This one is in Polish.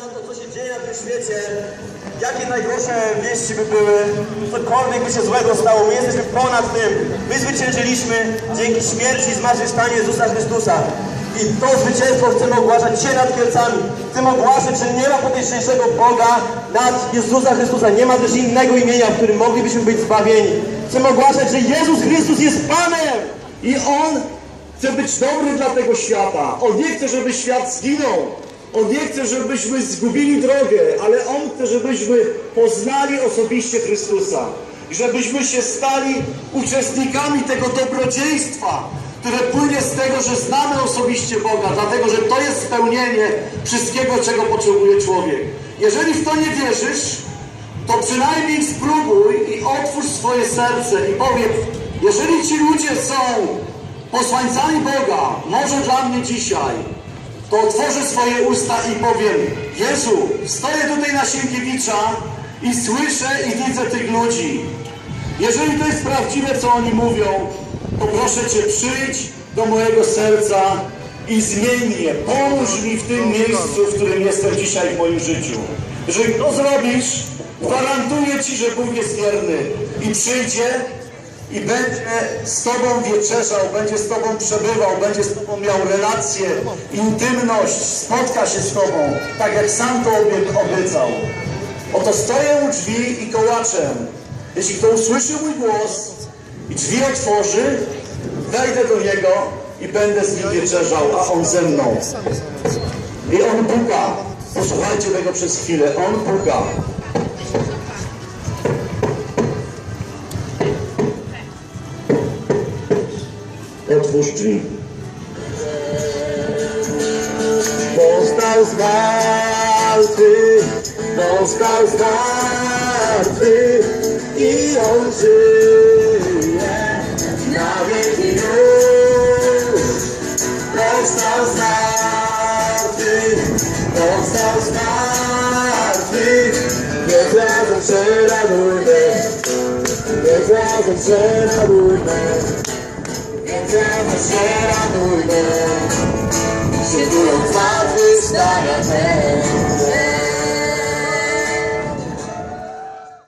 na to, co się dzieje na tym świecie, jakie najgorsze wieści by były, cokolwiek by się złego stało, my jesteśmy ponad tym. My zwyciężyliśmy dzięki śmierci i zmartwychwstaniu Jezusa Chrystusa. I to zwycięstwo chcemy ogłaszać dzisiaj nad Kielcami. Chcemy ogłaszać, że nie ma potężniejszego Boga nad Jezusa Chrystusa. Nie ma też innego imienia, w którym moglibyśmy być zbawieni. Chcemy ogłaszać, że Jezus Chrystus jest Panem! I On chce być dobry dla tego świata. On nie chce, żeby świat zginął. On nie chce, żebyśmy zgubili drogę, ale On chce, żebyśmy poznali osobiście Chrystusa. I żebyśmy się stali uczestnikami tego dobrodziejstwa, które płynie z tego, że znamy osobiście Boga, dlatego że to jest spełnienie wszystkiego, czego potrzebuje człowiek. Jeżeli w to nie wierzysz, to przynajmniej spróbuj i otwórz swoje serce i powiedz, jeżeli ci ludzie są posłańcami Boga, może dla mnie dzisiaj, to otworzę swoje usta i powiem, Jezu, stoję tutaj na Sienkiewicza i słyszę i widzę tych ludzi. Jeżeli to jest prawdziwe, co oni mówią, to proszę Cię, przyjdź do mojego serca i zmień mnie. Pomóż mi w tym miejscu, w którym jestem dzisiaj w moim życiu. Jeżeli to zrobisz, gwarantuję Ci, że Bóg jest wierny i przyjdzie i będzie z Tobą wieczerzał, będzie z Tobą przebywał, będzie z Tobą miał relację, intymność, spotka się z Tobą, tak jak sam to obie- obiecał. Oto stoję u drzwi i kołaczę. Jeśli kto usłyszy mój głos i drzwi otworzy, wejdę do niego i będę z nim wieczerzał, a on ze mną. I on puka. Posłuchajcie tego przez chwilę. On puka. Otwórz drzwi. Powstał z martwych, powstał z martwych i on żyje na wieki już. Powstał z martwych, powstał z martwych, więc razem przeradujmy, więc razem tenta ser a noite Segura o fato estar aberto